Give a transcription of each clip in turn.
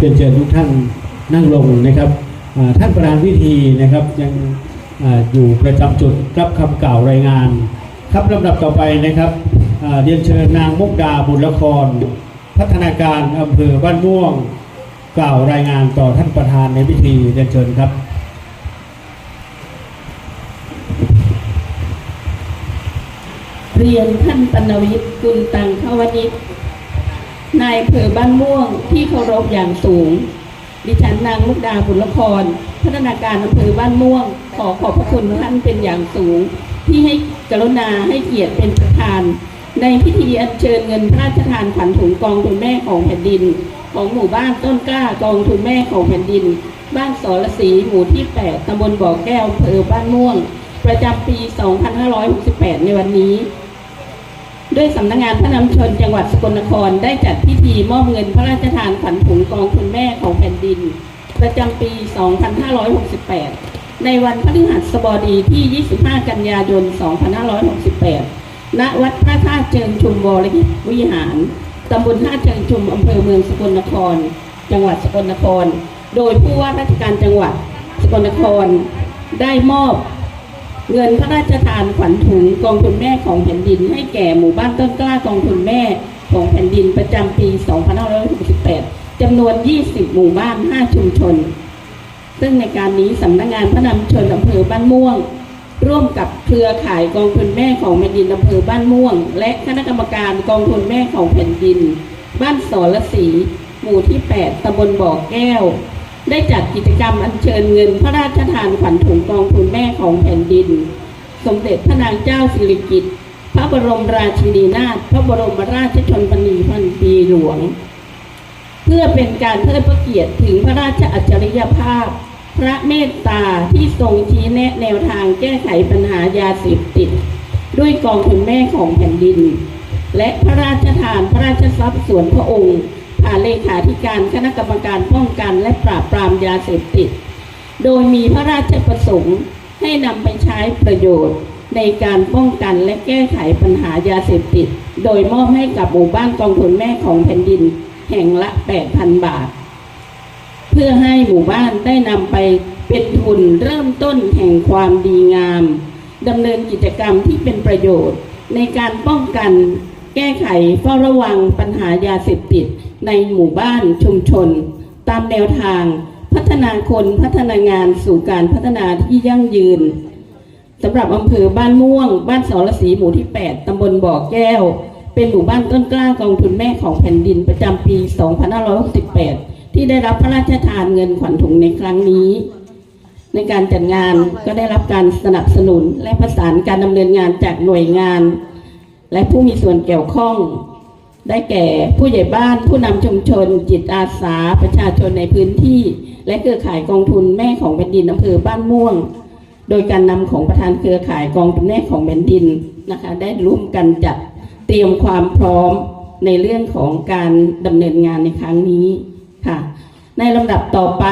เรียนเชิญทุกท่านนั่งลงนะครับท่านประธานพิธีนะครับยังออยู่ประจำจุดรับคำกล่าวรายงาน ครับลำดับต่อไปนะครับเรียนเชิญนางมุกดาบุญละคร พัฒนาการอำเภอบ้านม่วง กล่าวรายงานต่อท่านประธานในพิธีเรียนเชิญครับเรียนท่านปนวิทย์กุลตังขวนิช นายอำเภอบ้านม่วงที่เคารพอย่างสูง ดิฉันนางมุกดาบุญละคร พัฒนาการอำเภอบ้านม่วง ขอขอบพระคุณท่านเป็นอย่างสูง ที่ให้กรุณาให้เกียรติเป็นประธาน ในพิธีอัญเชิญเงินพระราชทานขวัญถุงกองทุนแม่ของแผ่นดิน ของหมู่บ้านต้นกล้ากองทุนแม่ของแผ่นดิน บ้านสรศรีหมู่ที่ 8ตำบลบ่อแก้วอำเภอบ้านม่วง ประจำปี 2568 ในวันนี้ ด้วยสำนักงานพระนำชนจังหวัดสกลนครได้จัดพิธีมอบเงินพระราชทานขวัญถุงกองทุนแม่ของแผ่นดิน ประจำปี 2568 ในวันพฤหัสบดีที่ 25 กันยายน 2568 ณ วัดพระธาตุเชิงชุมวรวิหาร ตำบลท่าเชิงชุม อำเภอเมืองสกลนคร จังหวัดสกลนคร โดยผู้ว่าราชการจังหวัดสกลนครได้มอบ เงินพระราชทานขวัญถุงกองทุนแม่ของแผ่นดิน ให้แก่หมู่บ้านต้นกล้ากองทุนแม่ของแผ่นดินประจำปี 2568จำนวน 20 หมู่บ้าน 5 ชุมชน ซึ่งในการนี้สำนักงานพระนำชนอำเภอบ้านม่วง ร่วมกับเครือข่ายกองทุนแม่ของแผ่นดินอำเภอบ้านม่วง และคณะกรรมการกองทุนแม่ของแผ่นดิน บ้านสรศรีหมู่ที่ 8ตำบลบ่อแก้ว ได้จัดกิจกรรมอัญเชิญเงินพระราชทานขวัญถุงกองทุนแม่ของแผ่นดิน สมเด็จพระนางเจ้าสิริกิติ์พระบรมราชินีนาถพระบรมราชชนนีพันปีหลวง เพื่อเป็นการเทิดพระเกียรติถึงพระราชอัจฉริยภาพ พระเมตตาที่ทรงชี้แนะแนวทางแก้ไขปัญหายาเสพติด ด้วยกองทุนแม่ของแผ่นดิน และพระราชทานพระราชทรัพย์ส่วนพระองค์ เลขาธิการคณะกรรมการป้องกันและปราบปรามยาเสพติด โดยมีพระราชประสงค์ให้นำไปใช้ประโยชน์ในการป้องกันและแก้ไขปัญหายาเสพติด โดยมอบให้กับหมู่บ้านกองทุนแม่ของแผ่นดินแห่งละ 8,000 บาท เพื่อให้หมู่บ้านได้นำไปเป็นทุนเริ่มต้นแห่งความดีงามดำเนินกิจกรรมที่เป็นประโยชน์ในการป้องกันแก้ไขเฝ้าระวังปัญหายาเสพติด ในหมู่บ้านชุมชน ตามแนวทางพัฒนาคนพัฒนางานสู่การพัฒนาที่ยั่งยืนสำหรับอำเภอบ้านม่วง บ้านสรศรีหมู่ที่ 8 ตำบลบ่อแก้ว เป็นหมู่บ้านต้นกล้ากองทุนแม่ของแผ่นดินประจำปี 2568 ที่ได้รับพระราชทานเงินขวัญถุงในครั้งนี้ ในการจัดงานก็ได้รับการสนับสนุนและประสานการดำเนินงานจากหน่วยงาน และผู้มีส่วนเกี่ยวข้อง ได้แก่ผู้ใหญ่บ้านผู้นำชุมชน จิตอาสา ประชาชนในพื้นที่ และเครือข่ายกองทุนแม่ของแผ่นดินอำเภอบ้านม่วง โดยการนำของประธานเครือข่ายกองทุนแม่ของแผ่นดินนะคะได้ร่วมกันจัดเตรียมความพร้อมในเรื่องของการดำเนินงานในครั้งนี้ค่ะ ในลำดับต่อไป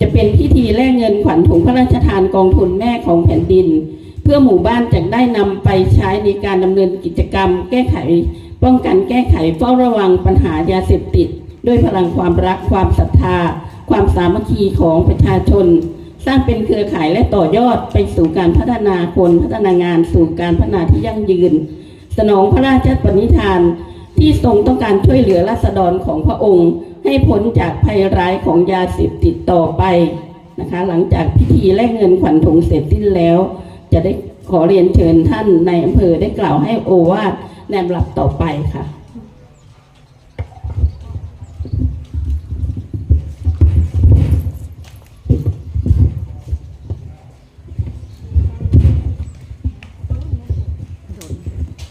จะเป็นพิธีแลกเงินขวัญถุงพระราชทานกองทุนแม่ของแผ่นดิน เพื่อหมู่บ้านจะได้นำไปใช้ในการดำเนินกิจกรรม แก้ไข ป้องกันแก้ไขเฝ้าระวังปัญหายาเสพติด ด้วยพลังความรักความศรัทธา ความสามัคคีของประชาชน สร้างเป็นเครือข่ายและต่อยอดไปสู่การพัฒนาคนพัฒนางานสู่การพัฒนาที่ยั่งยืน สนองพระราชปณิธานที่ทรงต้องการช่วยเหลือราษฎรของพระองค์ ให้พ้นจากภัยร้ายของยาเสพติดต่อไปนะคะ หลังจากพิธีแลกเงินขวัญถุงเสร็จสิ้นแล้ว จะได้ขอเรียนเชิญท่านในอำเภอได้กล่าวให้โอวาท ในลำดับต่อไปค่ะ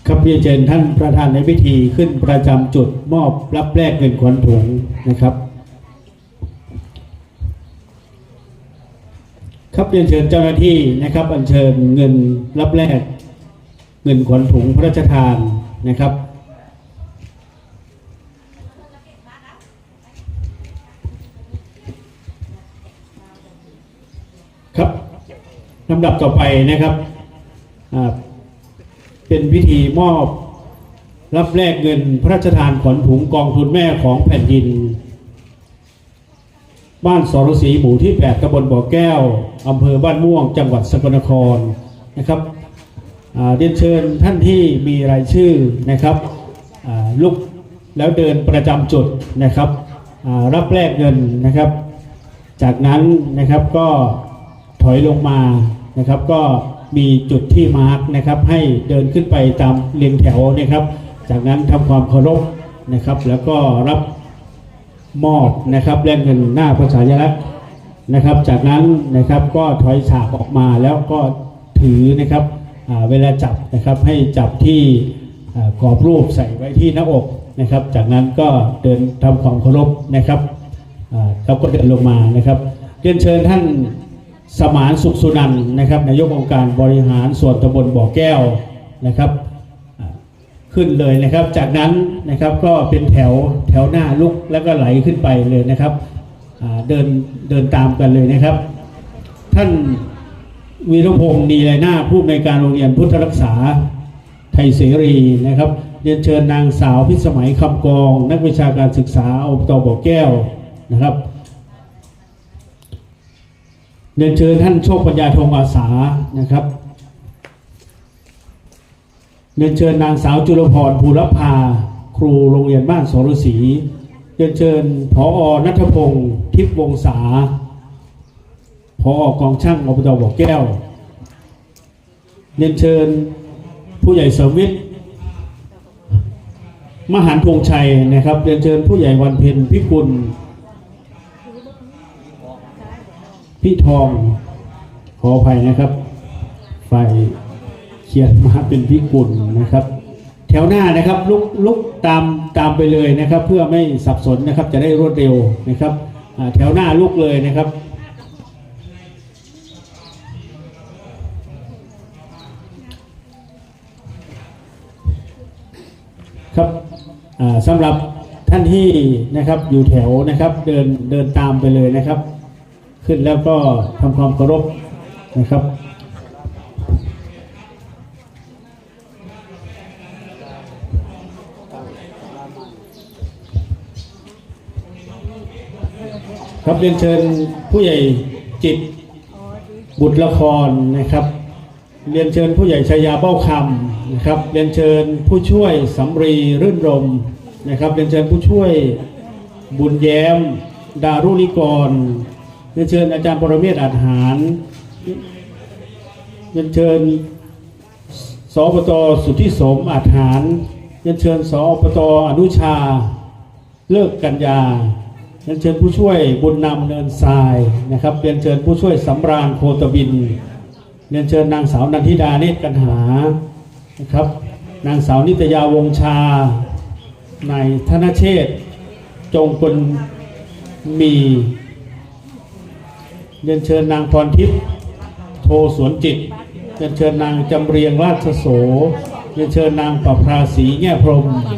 ครับเรียนเชิญท่านประธานในพิธีขึ้นประจำจุดมอบรับแลกเงินขวัญถุงนะครับ ครับเรียนเชิญเจ้าหน้าที่นะครับ อัญเชิญเงินรับแลกเงินขวัญถุงพระราชทาน นะครับ ครับลำดับต่อไปนะครับเป็นพิธีมอบรับแลกเงินพระราชทานขวัญถุงกองทุนแม่ของแผ่นดิน บ้านสรศรีหมู่ที่ 8ตำบลบ่อแก้วอำเภอบ้านม่วง จังหวัดสกลนครนะครับ เรียนเชิญท่านที่มีรายชื่อนะครับลุกแล้วเดินประจำจุดนะครับรับแลกเงินนะครับ จากนั้นนะครับก็ถอยลงมานะครับ ก็มีจุดที่มาร์กนะครับ ให้เดินขึ้นไปตามเรียงแถวนะครับ จากนั้นทำความเคารพนะครับ แล้วก็รับมอบนะครับแลกเงินหน้าพระฉายลักษณ์นะครับ จากนั้นนะครับก็ถอยฉากออกมาแล้วก็ถือนะครับ เวลาจับนะครับให้จับที่กรอบรูปใส่ไว้ที่หน้าอกนะครับ จากนั้นก็เดินทำความเคารพนะครับเราก็เดินลงมานะครับเรียนเชิญท่านสมานสุขสุนันท์นะครับ นายกองค์การบริหารส่วนตำบลบ่อแก้วนะครับ ขึ้นเลยนะครับ จากนั้นนะครับก็เป็นแถวแถวหน้าลุกแล้วก็ไหลขึ้นไปเลยนะครับเดินเดินตามกันเลยนะครับ ท่าน วีรพงศ์นีไรหน้าผู้อำนวยการโรงเรียนพุทธรักษาไทยเสรีนะครับ เรียนเชิญนางสาวพิสมัยคำกอง นักวิชาการศึกษาอบตบ่อแก้วนะครับ เรียนเชิญท่านโชคปัญญาธงอาสานะครับ เรียนเชิญนางสาวจุลพรภูรพาครูโรงเรียนบ้านสรศรีเรียนเชิญผอนัทพงศ์ทิพย์วงศา ผอกองช่างอบตบ่อแก้วเรียนเชิญผู้ใหญ่สมวิทย์มหารพงชัยนะครับเรียนเชิญผู้ใหญ่วันเพ็ญพิกุลพี่ทองขออภัยนะครับฝ่ายเขียนมาเป็นพิกุลนะครับ แถวหน้านะครับลุกลุกตามตามไปเลยนะครับ เพื่อไม่สับสนนะครับจะได้รวดเร็วนะครับแถวหน้าลุกเลยนะครับ ครับอ่าสำหรับท่านที่นะครับอยู่แถวนะครับเดินเดินตามไปเลยนะครับ ขึ้นแล้วก็ทำความเคารพนะครับครับเรียนเชิญผู้ใหญ่จิตบุตรละครนะครับ เรียนเชิญผู้ใหญ่ชายาเบ้าคำนะครับ เรียนเชิญผู้ช่วยสำรีรื่นรมนะครับ เรียนเชิญผู้ช่วยบุญแย้ม ดารุนิกร เรียนเชิญอาจารย์ปรเมศอาหาร เรียนเชิญสปตสุทธิสมอาหาร เรียนเชิญสปตอนุชา เลิกกัญญา เรียนเชิญผู้ช่วยบุญนำเนินทรายนะครับ เรียนเชิญผู้ช่วยสำราญโคตบิน เรียนเชิญนางสาวนันทิดาเนตรกันหานะครับ นางสาวนิตยาวงชา นายธนเชษฐ์จงกลมีเรียนเชิญนางพรทิพย์โทสวนจิตเรียนเชิญนางจำเรียงราชโสเรียนเชิญนางประภาสีแง่พรมเลย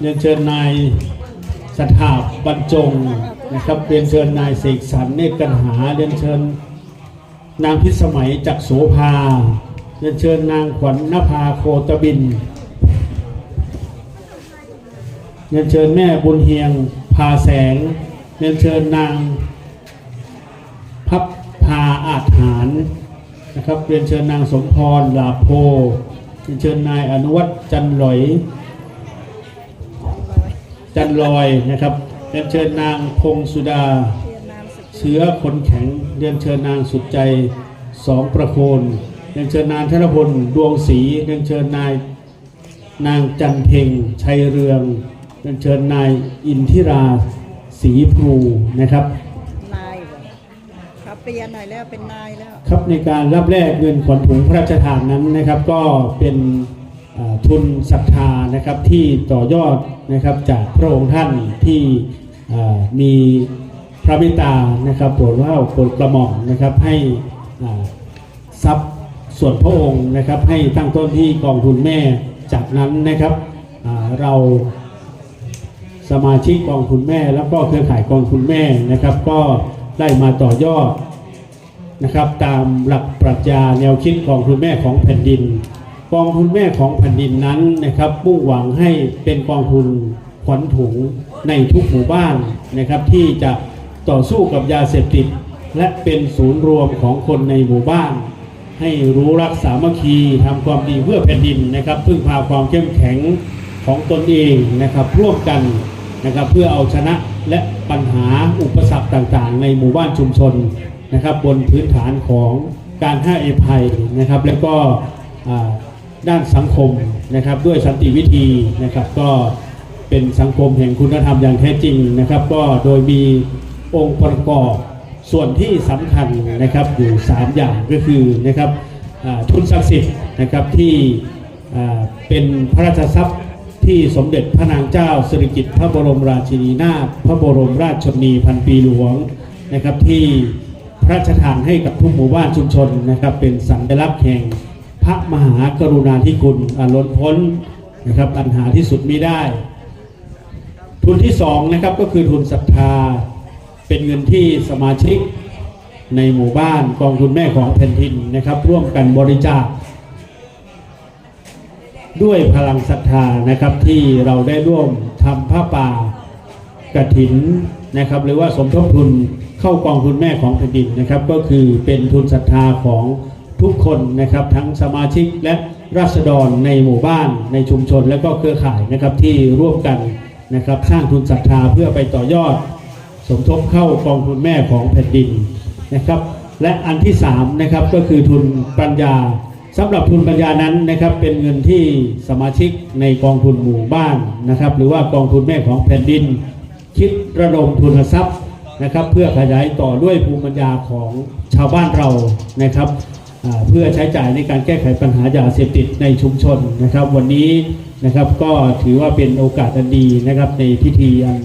เรียนเชิญนายสถาบรรจงนะครับเรียนเชิญนายเสกสรรเนตรกันหาเรียนเชิญ นางพิสมัยจักโสภาเรียนเชิญนางขวัญนภาโคตบินเรียนเชิญแม่บุญเฮียงพาแสงเรียนเชิญนางพับพาอาจหารนะครับเรียนเชิญนางสมพรลาโพเรียนเชิญนายอนุวัฒน์จันหลอยจันลอยนะครับเรียนเชิญนางพงสุดา ชื้อคนแข็งเรียนเชิญนางสุดใจสองประโคนเรียนเชิญนางธนพลดวงศรีเรียนเชิญนายนางจันเพ็งชัยเรืองเรียนเชิญนายอินทิราศรีพลูนะครับนายเหรอครับเปลี่ยนหน่อยแล้วเป็นนายแล้วครับในการรับแลกเงินขวัญถุงพระราชทานนั้นนะครับ ก็เป็นอ่าทุนศรัทธานะครับที่ต่อยอดนะครับจากพระองค์ท่านที่อ่ามี พระเมตตานะครับโปรดเล้าโปรดกระหม่อมนะครับให้ทรัพย์ส่วนพระองค์นะครับ ให้ตั้งต้นที่กองทุนแม่จากนั้นนะครับเราสมาชิกกองทุนแม่แล้วก็เครือข่ายกองทุนแม่นะครับ ก็ได้มาต่อยอดนะครับ ตามหลักปรัชญาแนวคิดของคุณแม่ของแผ่นดิน กองทุนแม่ของแผ่นดินนั้นนะครับมุ่งหวังให้เป็นกองทุนขวัญถุงในทุกหมู่บ้านนะครับที่จะ ต่อสู้กับยาเสพติด และเป็นศูนย์รวมของคนในหมู่บ้าน ให้รู้รักสามัคคีทำความดีเพื่อแผ่นดินนะครับพึ่งพาความเข้มแข็งของตนเองนะครับร่วมกันนะครับเพื่อเอาชนะและปัญหาอุปสรรคต่างๆ ในหมู่บ้านชุมชนนะครับบนพื้นฐานของการให้อภัยนะครับแล้วก็ด้านสังคมนะครับด้วยสันติวิธีนะครับก็เป็นสังคมแห่งคุณธรรมอย่างแท้จริงนะครับ ก็โดยมี องค์ประกอบส่วนที่สำคัญนะครับอยู่ 3 อย่างก็คือนะครับทุนศักดิ์สิทธิ์นะครับที่เป็นพระราชทรัพย์ที่สมเด็จพระนางเจ้าสิริกิติ์พระบรมราชินีนาถพระบรมราชชนนีพันปีหลวงนะครับที่พระราชทานให้กับทุกหมู่บ้านชุมชนนะครับเป็นสัญลักษณ์แห่งพระมหากรุณาธิคุณอันล้นพ้นนะครับอันหาที่สุดมิได้ ทุนที่สองนะครับก็คือทุนศรัทธา เป็นเงินที่สมาชิกในหมู่บ้านกองทุนแม่ของแผ่นดินนะครับ ร่วมกันบริจาค ด้วยพลังศรัทธานะครับที่เราได้ร่วมทำผ้าป่ากระถินนะครับ หรือว่าสมทบทุนเข้ากองทุนแม่ของแผ่นดินนะครับ ก็คือเป็นทุนศรัทธาของทุกคนนะครับ ทั้งสมาชิกและราษฎรในหมู่บ้านในชุมชน และก็เครือข่ายนะครับที่ร่วมกันนะครับ สร้างทุนศรัทธาเพื่อไปต่อยอด สมทบเข้ากองทุนแม่ของแผ่นดินนะครับ และอันที่3นะครับก็คือทุนปัญญาสำหรับทุนปัญญานั้นนะครับ เป็นเงินที่สมาชิกในกองทุนหมู่บ้านนะครับ หรือว่ากองทุนแม่ของแผ่นดิน คิดระดมทุนทรัพย์นะครับ เพื่อขยายต่อด้วยภูมิปัญญาของชาวบ้านเรานะครับเพื่อใช้จ่ายในการแก้ไขปัญหายาเสพติดในชุมชนนะครับ วันนี้นะครับก็ถือว่าเป็นโอกาสอันดีนะครับในพิธีอัน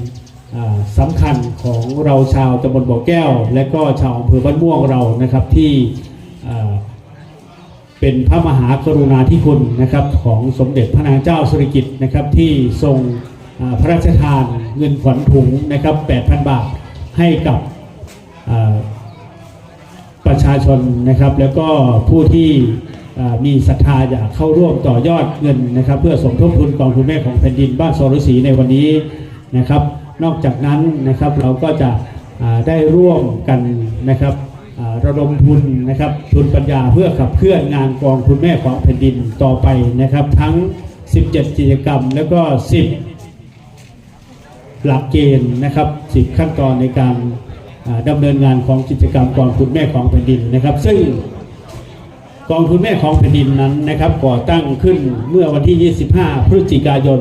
สำคัญของเราชาวตำบลบ่อแก้ว และก็ชาวอำเภอบ้านม่วงเรานะครับที่เป็นพระมหากรุณาธิคุณนะครับของสมเด็จพระนางเจ้าสุริกิติ์นะครับที่ทรงพระราชทานเงินขวัญถุงนะครับ 8,000 บาทให้กับประชาชนนะครับ แล้วก็ผู้ที่มีศรัทธาอยากเข้าร่วมต่อยอดเงินนะครับ เพื่อสมทบทุนกองทุนแม่ของแผ่นดินบ้านสรศรีในวันนี้นะครับ นอกจากนั้นนะครับเราก็จะได้ร่วมกันนะครับระดมทุนนะครับทุนปัญญาเพื่อขับเคลื่อนงานกองทุนแม่ของแผ่นดินต่อไปนะครับ ทั้ง 17 กิจกรรม แล้วก็ 10 หลักเกณฑ์นะครับ 10 ขั้นตอนในการอ่าดำเนินงานของกิจกรรมกองทุนแม่ของแผ่นดินนะครับ ซึ่งกองทุนแม่ของแผ่นดินนั้นนะครับก่อตั้งขึ้นเมื่อวันที่ 25 พฤศจิกายน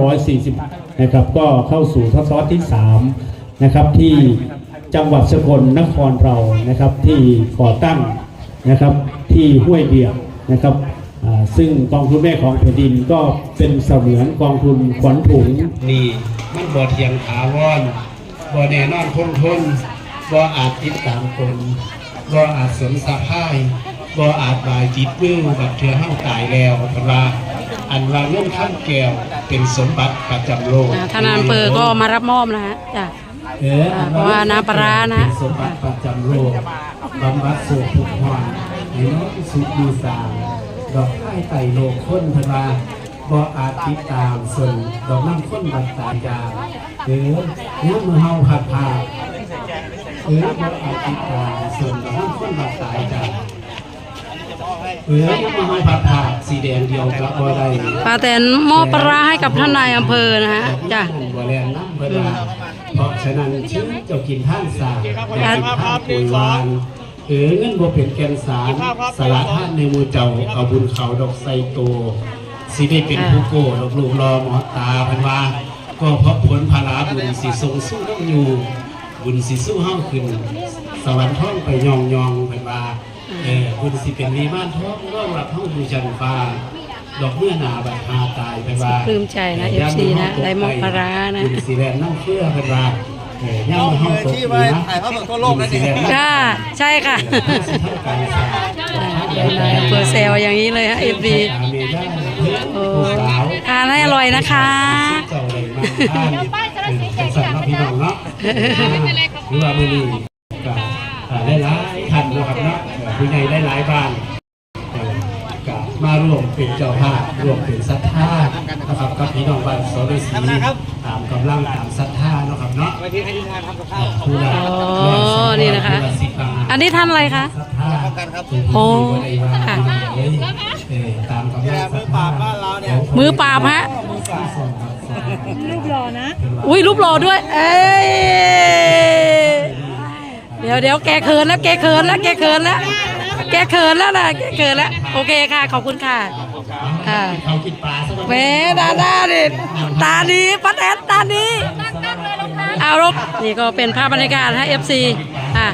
2540 นะครับก็เข้าสู่ทศวรรษที่3นะครับที่จังหวัดสกลนครเรานะครับที่ก่อตั้งนะครับที่ห้วยเดียบนะครับซึ่งกองทุนแม่ของแผ่นดินก็เป็นเสมือนกองทุนขวัญถุงนี่มันบ่เทียงถาวรบ่แน่นอนคงทนบ่อาจติดตามคนบ่อาจสนสะพายบ่อาจบายจิตมือบัดเทือเฮาตายแล้วเพราะว่า อันว่าเงินข้ามแก้วเป็นสมบัติประจำโลกอ่าท่านอำเภอก็มารับมอบนะฮะจ้ะ เอออ่าเพราะว่าน้ำปลาร้านะ เป็สมบัติประจำโลกบำบัดโศกทุกข์ความให้น้องสุขดีสางดอกไม้ไต่โลกคนพนาบ่อาจติดตามส่วนดอกน้ำข้นบัดตายยางเออเนี่ยมือเฮาผัดผ่าเออบ่อาจติดตามส่วนดอกน้ำข้นบัดตายยาง เออเนี่ยมือเฮาผัดผ่าสีแดงเดียวกับบ่ได้ป้าแตนมอบปลาร้าให้กับท่านนายอำเภอนะฮะจ้ะบัวแลนน้ำเวลาเพราะฉะนั้นชื่อเจ้ากินท่านสาอย่ากินท่านปุ๋ยวานเออเงินบ่เป็นแกนสารสละท่านในมือเจ้าเอาบุญเขาดอกไซโตสิได้เป็นผู้โกดอกลูกรอหมอตาพันว่าก็เพราะผลพาราบุญสิทรงสู้ต้องอยู่บุญสิสู้เฮาขึ้น สวรรค์ท้องไปยองยองพันว่า เออบุญสิเป็นมีบ้านท้องรองรับเฮาอยู่จันฟ้าดอกเมื่อหนาบัดหาตายไปว่าปลื้มใจนะ FC นะได้มอบปลาร้านะสีแดงน้ำเชื่อเป็นว่าเอ่อย่ำห้องสดที่ไว้ถ่ายภาพสดทั่วโลกนะเนี่ยจ้าใช่ค่ะนายอำเภอแซวอย่างนี้เลยฮะ FD โอ้ทานให้อร่อยนะคะเจ้าเลยมาท่านเป็นสั่งมาพี่น้องเนาะหรือว่ามือนี้ก็ได้หลายๆท่านนะครับเนาะ ผู้ใหญ่ได้หลายบ้านเอ่อก็มาร่วมเป็นเจ้าภาพร่วมเป็นศรัทธานะครับกับพี่น้องบ้านโซลสีตามกำลังตามศรัทธาเนาะครับเนาะไปที่ให้ทีมงานทำกับข้าวผู้ละอ๋อนี่นะคะผู้ลสิบบาทอันนี้ท่านอะไรคะศรัทธากันครับโอ้ค่ะค่ะเออตามกำลังศรัทธามือปราบฮะรูปหล่อนะ อุ้ยรูปหล่อด้วย เอ้ยเดี๋ยวเดี๋ยวแกเขินแล้วแกเขินแล้วแกเขินแล้ว แกเขินแล้วนะแกเขินแล้ว โอเคค่ะ ขอบคุณค่ะอ่าเขากินปลาสักวันแหม่ดาดาดิตาดีปัดแอดตาดีเอารบนี่ก็เป็นภาพบรรยากาศฮะ FC อะ